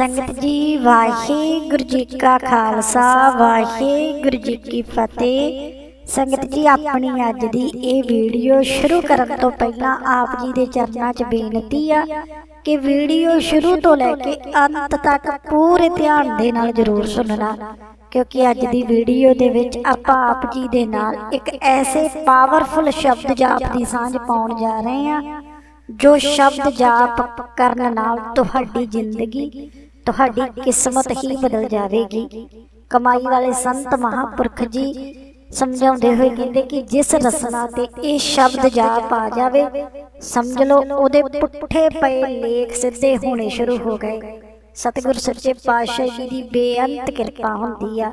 ਸੰਗਤ ਜੀ, ਵਾਹਿਗੁਰੂ ਜੀ ਕਾ ਖਾਲਸਾ, ਵਾਹਿਗੁਰੂ ਜੀ ਕੀ ਫਤਿਹ। ਸੰਗਤ ਜੀ, ਆਪਣੀ ਅੱਜ ਦੀ ਇਹ ਵੀਡੀਓ ਸ਼ੁਰੂ ਕਰਨ ਤੋਂ ਪਹਿਲਾਂ ਆਪ ਜੀ ਦੇ ਚਰਨਾਂ 'ਚ ਬੇਨਤੀ ਆ ਕਿ ਵੀਡੀਓ ਸ਼ੁਰੂ ਤੋਂ ਲੈ ਕੇ ਅੰਤ ਤੱਕ ਪੂਰੇ ਧਿਆਨ ਦੇ ਨਾਲ ਜ਼ਰੂਰ ਸੁਣਨਾ, ਕਿਉਂਕਿ ਅੱਜ ਦੀ ਵੀਡੀਓ ਦੇ ਵਿੱਚ ਆਪਾਂ ਆਪ ਜੀ ਦੇ ਨਾਲ ਇੱਕ ਐਸੇ ਪਾਵਰਫੁਲ ਸ਼ਬਦ ਜਾਪ ਦੀ ਸਾਂਝ ਪਾਉਣ ਜਾ ਰਹੇ ਹਾਂ, ਜੋ ਸ਼ਬਦ ਜਾਪ ਕਰਨ ਨਾਲ ਤੁਹਾਡੀ ਜ਼ਿੰਦਗੀ ਤੁਹਾਡੀ ਕਿਸਮਤ ਹੀ ਬਦਲ ਜਾਵੇਗੀ। ਕਮਾਈ ਵਾਲੇ ਸੰਤ ਮਹਾਪੁਰਖ ਜੀ ਸਮਝਾਉਂਦੇ ਹੋਏ ਕਹਿੰਦੇ ਕਿ ਜਿਸ ਰਸਨਾ ਤੇ ਇਹ ਸ਼ਬਦ ਜਾਪ ਆ ਜਾਵੇ, ਸਮਝ ਲਓ ਉਹਦੇ ਪੁੱਠੇ ਪਏ ਲੇਖ ਸਿੱਧੇ ਹੋਣੇ ਸ਼ੁਰੂ ਹੋ ਗਏ। ਸਤਿਗੁਰ ਸੱਚੇ ਪਾਤਸ਼ਾਹ ਜੀ ਦੀ ਬੇਅੰਤ ਕਿਰਪਾ ਹੁੰਦੀ ਆ।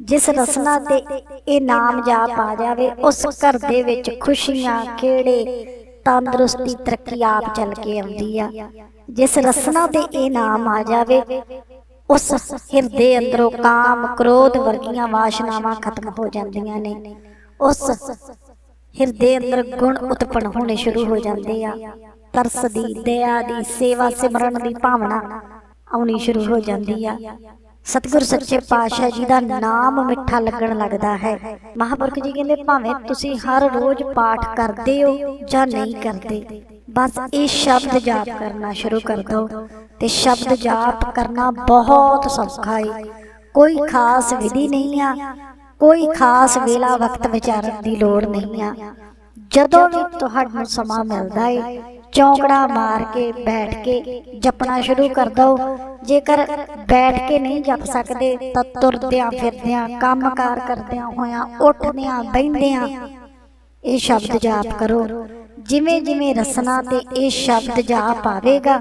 ਜਿਸ ਰਸਨਾ ਤੇ ਇਹ ਨਾਮ ਜਾਪ ਆ ਜਾਵੇ, ਉਸ ਘਰ ਦੇ ਵਿੱਚ ਖੁਸ਼ੀਆਂ, ਖੇੜੇ ਤੰਦਰੁਸਤੀ ਤਰੱਕੀ ਆਪ ਚੱਲ ਕੇ ਆਉਂਦੀ ਆ। ਜਿਸ ਰਸਨਾ ਤੇ ਇਹ ਨਾਮ ਆ ਜਾਵੇ, ਉਸ ਹਿਰਦੇ ਅੰਦਰੋਂ ਕਾਮ ਕ੍ਰੋਧ ਵਰਗੀਆਂ ਵਾਸ਼ਨਾਵਾਂ ਖਤਮ ਹੋ ਜਾਂਦੀਆਂ ਨੇ। ਉਸ ਹਿਰਦੇ ਅੰਦਰ ਗੁਣ ਉਤਪਨ ਹੋਣੇ ਸ਼ੁਰੂ ਹੋ ਜਾਂਦੇ ਆ। ਤਰਸ ਦੀ, ਦਇਆ ਦੀ, ਸੇਵਾ ਸਿਮਰਨ ਦੀ ਭਾਵਨਾ ਆਉਣੀ ਸ਼ੁਰੂ ਹੋ ਜਾਂਦੀ ਆ। ਸਤਿਗੁਰ ਸੱਚੇ ਪਾਤਸ਼ਾਹ ਜੀ ਦਾ ਨਾਮ ਮਿੱਠਾ ਲੱਗਣ ਲੱਗਦਾ ਹੈ। ਮਹਾਪੁਰਖ ਜੀ ਕਹਿੰਦੇ, ਭਾਵੇਂ ਤੁਸੀਂ ਹਰ ਰੋਜ਼ ਪਾਠ ਕਰਦੇ ਹੋ ਜਾਂ ਨਹੀਂ ਕਰਦੇ, ਬਸ ਇਹ ਸ਼ਬਦ ਜਾਪ ਕਰਨਾ ਸ਼ੁਰੂ ਕਰ ਦਿਓ ਤੇ ਸ਼ਬਦ ਜਾਪ ਕਰਨਾ ਬਹੁਤ ਸੌਖਾ ਹੈ ਕੋਈ ਖਾਸ ਵਿਧੀ ਨਹੀਂ ਆ, ਕੋਈ ਖਾਸ ਵੇਲਾ ਵਕਤ ਵਿਚਾਰਨ ਦੀ ਲੋੜ ਨਹੀਂ ਆ। ਜਦੋਂ ਵੀ ਤੁਹਾਨੂੰ ਸਮਾਂ ਮਿਲਦਾ ਏ ਚੌਂਕੜਾ ਮਾਰ ਕੇ, ਬੈਠ ਕੇ ਜਪਣਾ ਸ਼ੁਰੂ ਕਰ ਦਿਓ। ਜੇਕਰ ਬੈਠ ਕੇ ਨਹੀਂ ਜਪ ਸਕਦੇ, ਤਾਂ ਤੁਰਦਿਆਂ ਫਿਰਦਿਆਂ, ਕੰਮਕਾਰ ਕਰਦਿਆਂ ਹੋਇਆਂ ਉੱਠਦਿਆਂ ਬੈਠਦਿਆਂ ਇਹ ਸ਼ਬਦ ਜਾਪ ਕਰੋ। ਜਿਵੇਂ ਜਿਵੇਂ ਰਸਨਾ ਤੇ ਇਹ ਸ਼ਬਦ ਜਾਪ ਆਵੇਗਾ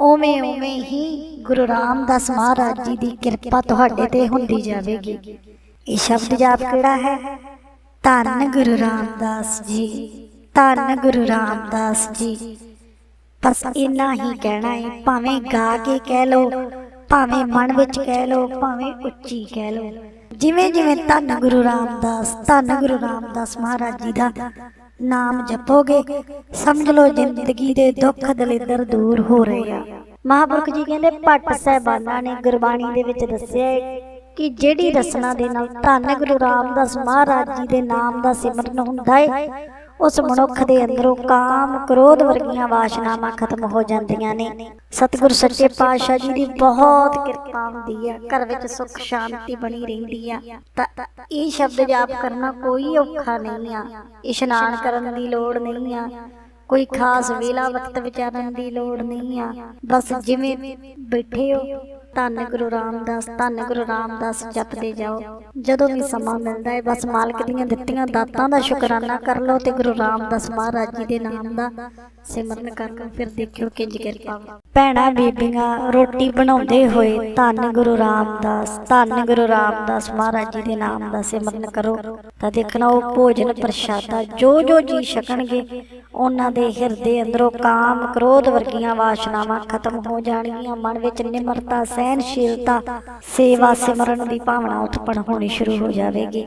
ਓਵੇਂ ਓਵੇਂ ਹੀ ਗੁਰੂ ਰਾਮਦਾਸ ਮਹਾਰਾਜ ਜੀ ਦੀ ਕਿਰਪਾ ਤੁਹਾਡੇ ਤੇ ਹੁੰਦੀ ਜਾਵੇਗੀ। ਇਹ ਸ਼ਬਦ ਜਾਪ ਕਿਹੜਾ ਹੈ? ਧੰਨ ਗੁਰੂ ਰਾਮਦਾਸ ਜੀ, ਧੰਨ ਗੁਰੂ ਰਾਮਦਾਸ ਜੀ। ਬਸ ਇੰਨਾ ਹੀ ਕਹਿਣਾ ਹੈ ਭਾਵੇਂ ਗਾ ਕੇ ਕਹਿ ਲੋ ਭਾਵੇਂ ਮਨ ਵਿੱਚ ਕਹਿ ਲੋ ਭਾਵੇਂ ਉੱਚੀ ਕਹਿ ਲੋ ਜਿਵੇਂ ਜਿਵੇਂ ਧੰਨ ਗੁਰੂ ਰਾਮਦਾਸ, ਧੰਨ ਗੁਰੂ ਰਾਮਦਾਸ ਮਹਾਰਾਜ ਜੀ ਦਾ ਨਾਮ ਜਪੋਗੇ, ਸਮਝ ਲਓ ਜ਼ਿੰਦਗੀ ਦੇ ਦੁੱਖ ਦਲਿੱਦਰ ਦੂਰ ਹੋ ਰਹੇ ਆ। ਮਹਾਪੁਰਖ ਜੀ ਕਹਿੰਦੇ, ਭੱਟ ਸਹਿਬਾਨਾਂ ਨੇ ਗੁਰਬਾਣੀ ਦੇ ਵਿੱਚ ਦੱਸਿਆ ਹੈ ਕਿ ਜਿਹੜੀ ਰਸਨਾ ਦੇ ਨਾਲ ਧੰਨ ਗੁਰੂ ਰਾਮਦਾਸ ਮਹਾਰਾਜ ਜੀ ਦੇ ਨਾਮ ਦਾ ਸਿਮਰਨ ਹੁੰਦਾ ਹੈ ਉਸ ਮਨੁੱਖ ਦੇ ਅੰਦਰੋਂ ਕਾਮ, ਕ੍ਰੋਧ ਵਰਗੀਆਂ ਵਾਸ਼ਨਾਵਾਂ ਖਤਮ ਹੋ ਜਾਂਦੀਆਂ ਨੇ। ਸਤਿਗੁਰ ਸੱਚੇ ਪਾਤਸ਼ਾਹ ਜੀ ਦੀ ਬਹੁਤ ਕਿਰਪਾ ਹੁੰਦੀ ਹੈ। ਘਰ ਵਿੱਚ ਸੁੱਖ, ਸ਼ਾਂਤੀ ਬਣੀ ਰਹਿੰਦੀ ਆ। ਤਾਂ ਇਹ ਸ਼ਬਦ ਜਾਪ ਕਰਨਾ ਕੋਈ ਔਖਾ ਨਹੀਂ ਆ। ਇਸ਼ਨਾਨ ਕਰਨ ਦੀ ਲੋੜ ਨਹੀਂ ਆ। ਕੋਈ ਖਾਸ ਵੇਲਾ ਵਕਤ ਵਿਚਾਰਨ ਦੀ ਲੋੜ ਨਹੀਂ ਆ। ਬਸ ਜਿਵੇਂ ਬੈਠੇ ਹੋ ਧੰਨ ਗੁਰੂ ਰਾਮਦਾਸ, ਧੰਨ ਗੁਰੂ ਰਾਮਦਾਸ ਜਪਦੇ ਜਾਓ। ਜਦੋਂ ਵੀ ਸਮਾਂ ਮਿਲਦਾ ਹੈ ਬਸ ਮਾਲਕ ਦੀਆਂ ਦਿੱਤੀਆਂ ਦਾਤਾਂ ਦਾ ਸ਼ੁਕਰਾਨਾ ਕਰ ਲਓ ਤੇ ਗੁਰੂ ਰਾਮਦਾਸ ਮਹਾਰਾਜ ਜੀ ਦੇ ਨਾਮ ਦਾ ਸਿਮਰਨ ਕਰ ਲਓ, ਫਿਰ ਦੇਖਿਓ ਕਿੰਜ ਕਿਰਪਾ ਭੈਣਾ, ਬੀਬੀਆਂ, ਰੋਟੀ ਬਣਾਉਂਦੇ ਹੋਏ ਧੰਨ ਗੁਰੂ ਰਾਮਦਾਸ, ਧੰਨ ਗੁਰੂ ਰਾਮਦਾਸ ਮਹਾਰਾਜ ਜੀ ਦੇ ਨਾਮ ਦਾ ਸਿਮਰਨ ਕਰੋ। ਤਾਂ ਦੇਖਣਾ ਉਹ ਭੋਜਨ ਪ੍ਰਸ਼ਾਦਾ ਜੋ ਜੋ ਜੀ ਛਕਣਗੇ, ਉਹਨਾਂ ਦੇ ਹਿਰਦੇ ਅੰਦਰੋਂ ਕਾਮ ਕ੍ਰੋਧ ਵਰਗੀਆਂ ਵਾਸ਼ਨਾਵਾਂ ਖਤਮ ਹੋ ਜਾਣਗੀਆਂ, ਮਨ ਵਿੱਚ ਨਿਮਰਤਾ ਸਹਿਨਸ਼ੀਲਤਾ ਸੇਵਾ ਸਿਮਰਨ ਦੀ ਭਾਵਨਾ ਉਤਪਨ ਹੋਣੀ ਸ਼ੁਰੂ ਹੋ ਜਾਵੇਗੀ।